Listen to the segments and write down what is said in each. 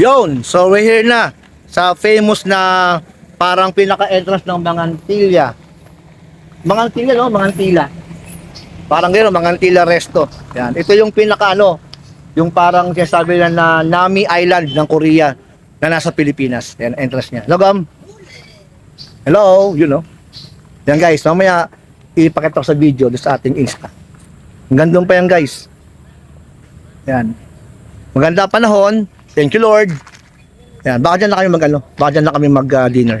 Yun, so we're here na sa famous na parang pinaka-entrance ng Mangantilla. Mangantilla, no? Mangantilla. Parang gano'n, Mangantilla Resto. Yan. Ito yung pinaka ano, yung parang sinasabi na, na Nami Island ng Korea na nasa Pilipinas. Yan, entrance niya. Logam. Hello, you know. Yan guys, mamaya ipakita ko sa video sa ating Insta. Hanggang doon pa yan guys. Yan. Maganda panahon. Thank you Lord. Yan, baka dyan na kami mag ano, baka dyan na kami mag uh, dito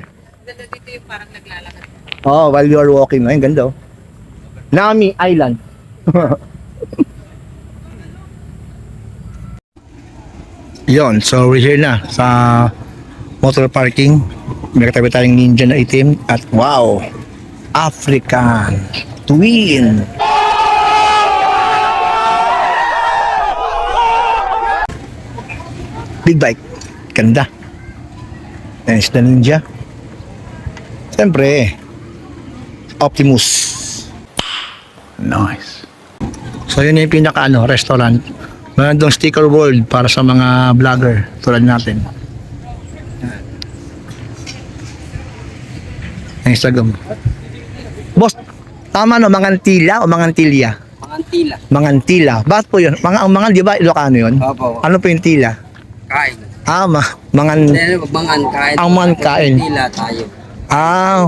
yung parang naglalakad. Oh, while you are walking, ayun ganda oh. Nami Island. Yon, so we're here na sa motor parking. May katabi tayong ninja na itim at wow, African Twin. Big bike. Ganda. Yan is the ninja. Siyempre, Optimus. Nice. So yun yung pinaka ano, restaurant. Meron doon sticker world para sa mga vlogger tulad natin. Ang Instagram. Boss, tama no, Mangantila o Mangantilya? Pangantila. Mangantila. Bakit po yun? Mga, ang mga, di ba, Ilocano yun? Opo. Ano po yung tila? Kain. Ah, ma, mangan, Dahil mangan kain. Ang mangan kain. Pangantila tayo. ah.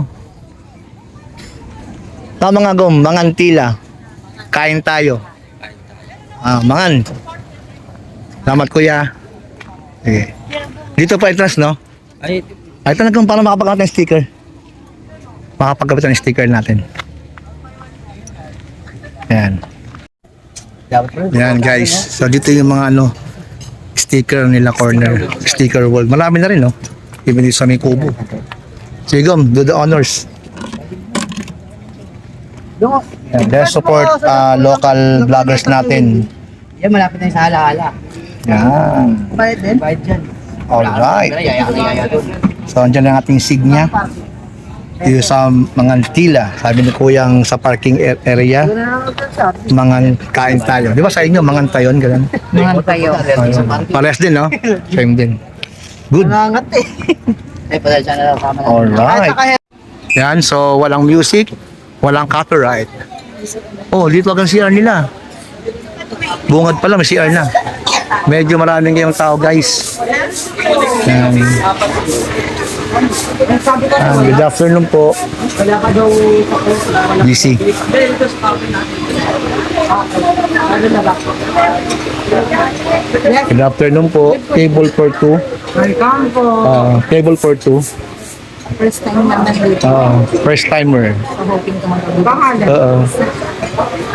Tama nga gum, Mangantila. Kain tayo. Kain tayo. Ah, mangan. Salamat kuya. Sige. Dito pa entrance, no? Ay, Ay, kung para makapagkabit ng sticker. Makapagkabit ng sticker natin. Yan. Yan guys. So dito yung mga ano sticker nila corner. Sticker wall. Marami na rin, no? Even sa may kubo. Sige, Gom, do the honors. Yan, let's support uh, local vloggers natin. yan malapit na yung sa halahala. Yan. Bayad din? Bayad dyan. Alright. So, andyan ang ating signya. Dito sa Mangantila. Sabi ni Kuyang sa parking a- area, mangan kain tayo. Di ba sa inyo, mangan tayo, ganun? Mangan kayo. Ayun. Parehas din, no? Same din. Good. Nangangat eh. Ay, pasensya na lang kama na. Alright. Yan, so walang music, walang copyright. Oh, dito ang CR nila. Bungad pala, may CR na. Medyo maraming ngayong tao, guys. Yan. Ah, good afternoon po. Wala ka daw DC. Good afternoon po. Table for two. Welcome po. Ah, table for two. First time naman dito. Ah, first timer. Bahala. Oo.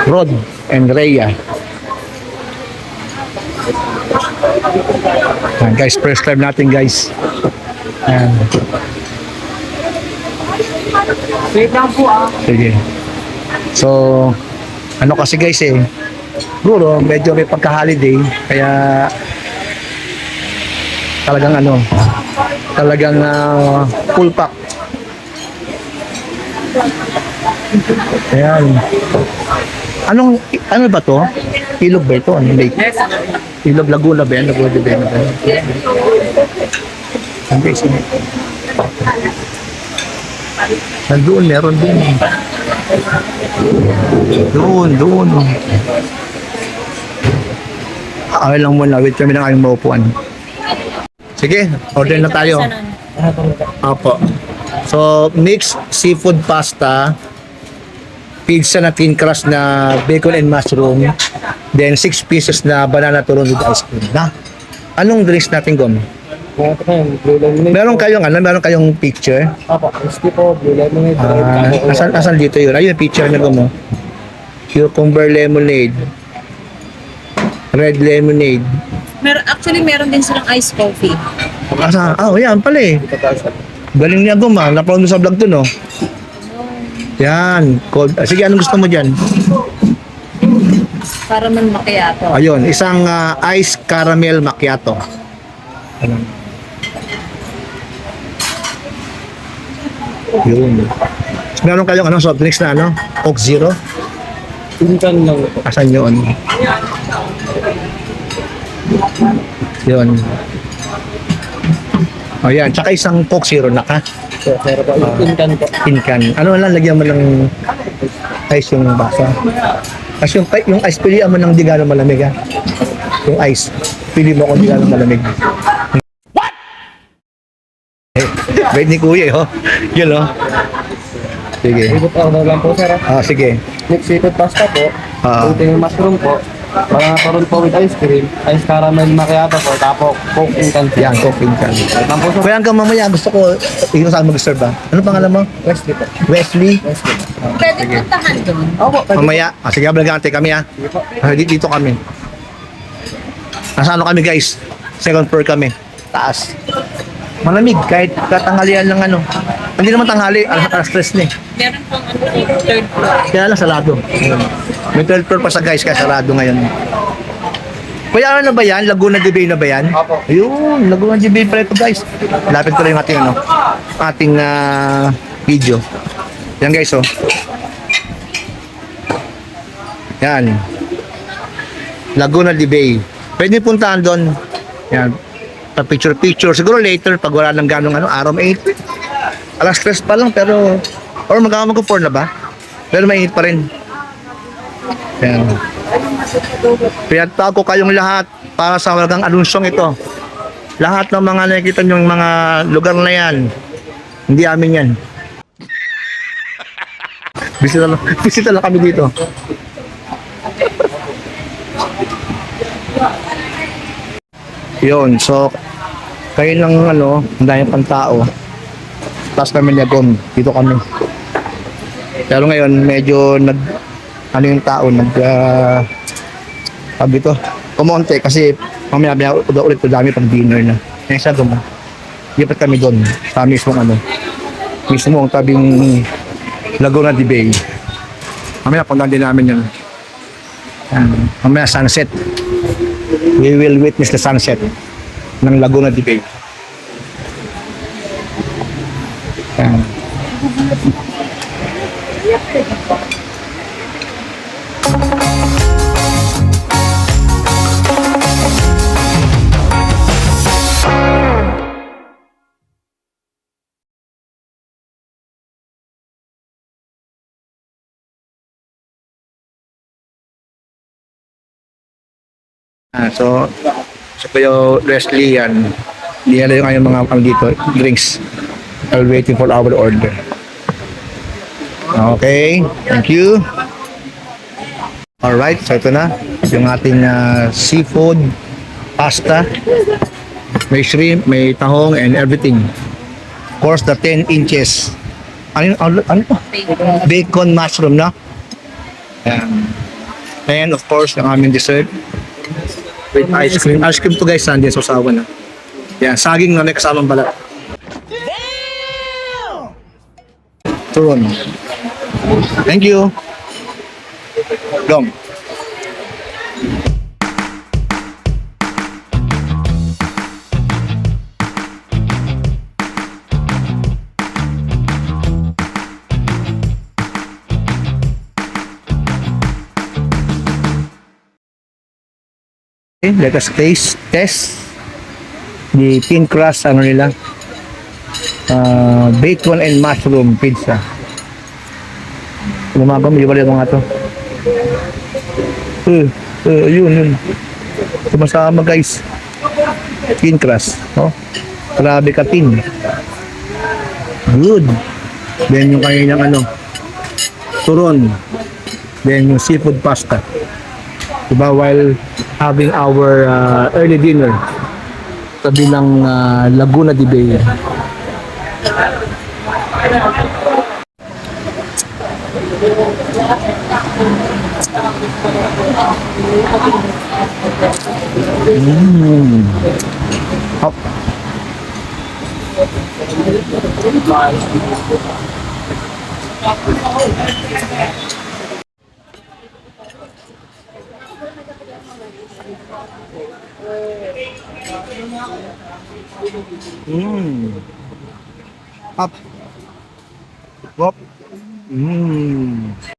Rod and Rhea. Yan, guys, first time natin guys. Yan. Wait lang po ah. Sige. So, ano kasi guys eh, siguro medyo may pagka-holiday, kaya talagang ano, talagang ah, full pack. Ayan. Anong, ano ba to? Ilog ba ito? Ano lake? Ilog Laguna ba yan? Laguna ba yan? Okay, sige. Nandoon, meron din. Doon, doon. Okay lang muna, wait kami ng aming maupuan. Sige, order na tayo. Apo. So, mixed seafood pasta, pizza na thin crust na bacon and mushroom, then 6 pieces na banana turon with ice cream. Na? Anong drinks natin, Gom? Blue lemonade. Meron kayong ano, meron kayong picture? Apo, whiskey po, blue lemonade. Ah, asan, asan dito yun? Ayun, picture na mo. Cucumber lemonade. Red lemonade. Mer actually, meron din silang iced coffee. Asa? Ah, oh, yan pala eh. Galing niya guma. Napanood mo sa vlog to, no? Yan. Cold. ah, sige, anong gusto mo dyan? Para man macchiato. Ayun, isang ah, ice caramel macchiato. Yun. Meron kayong ano, soft drinks na ano? Coke Zero? Pinkan lang. Asan yun? Yun. O yan, tsaka isang Coke Zero na ka. So, pero po, incan po. Incan. Ano lang, lagyan mo ng ice yung basa. Kasi yung, yung ice, pilihan mo ng di gano'ng malamig ha. Yung ice, pili mo kung di gano'ng malamig. Bait ni Kuya eh, oh. Yun, oh. Sige. Seafood order lang po, sir. ah. Ah, sige. Mixed seafood pasta po. Ah. Puting mushroom po. Mga turon po with ice cream. Ice caramel macchiato po. Tapos coke incan po. Yan, Coke Incan. Lang po, sir. Kaya hanggang mamaya, gusto ko, ikaw saan mag-serve ba? Ano pangalan mo? Wesley po. Wesley? Wesley. Pwede puntahan doon. Opo, pwede. Mamaya, ah, sige, abelgante kami ha. Sige po. Ah, di- dito kami. Nasa ano kami guys? Second floor kami. Taas. Malamig kahit katanghalian ng ano. Hindi naman tanghali, alas, alas stress na eh. Meron pang ano, third floor. Kaya lang sarado. May third floor pa sa guys kaya sarado ngayon. Kuya, ano na ba yan? Laguna de Bay na ba yan? Opo. Ayun, Laguna de Bay pala ito guys. Lapit ko lang yung ating ano, ating ah, video. Yan guys oh. Yan. Laguna de Bay. Pwede puntahan doon. Yan. Pa picture picture. Siguro later pag wala nang ganong ano, araw 8. Alas stress pa lang pero or magkama mag 4 na ba? Pero mainit pa rin. Yan. Pinatawag ko kayong lahat para sa walang anunsyong ito. Lahat ng mga nakikita yung mga lugar na yan, hindi amin yan. Bisita lang, bisita lang kami dito. Yun, so kayo lang ano, dami pang tao. Tapos kami nagom, dito kami. Pero ngayon medyo nag ano yung tao nag uh, sabi to, kumonte kasi mamaya mamaya ulit ulit dami pang dinner na. Kaya sa mo. Lipat kami doon sa mismong ano, mismo ang tabing Laguna de Bay. Mamaya din namin. Yan. mamaya sunset. We will witness the sunset ng Laguna de Bay. Yan. Ah, so, so kayo Leslie yan. Na yung kayong mga ano dito, drinks. While waiting for our order. Okay, thank you. Alright, so ito na. Yung ating ah, seafood, pasta, may shrimp, may tahong, and everything. Of course, the 10 inches. Ano, ano, ano to? Bacon mushroom, no? Ayan. And of course, yung aming dessert with ice cream. Ice cream to guys, Sunday sa usawa na. Yan, saging na may kasamang balat. Turon. Thank you. Dom. Okay, let us taste test. The thin crust ano nila? Uh, bacon and mushroom pizza. Lumabang may wala mga to. Uh, uh, yun yun. Sumasama guys. Thin crust oh. grabe ka thin good. Then yung kanyang ano turon. Then yung seafood pasta. Diba while having our uh, early dinner tabi ng uh, Laguna de Bay Mm. Hop. Mm. Up. Wop. Mm.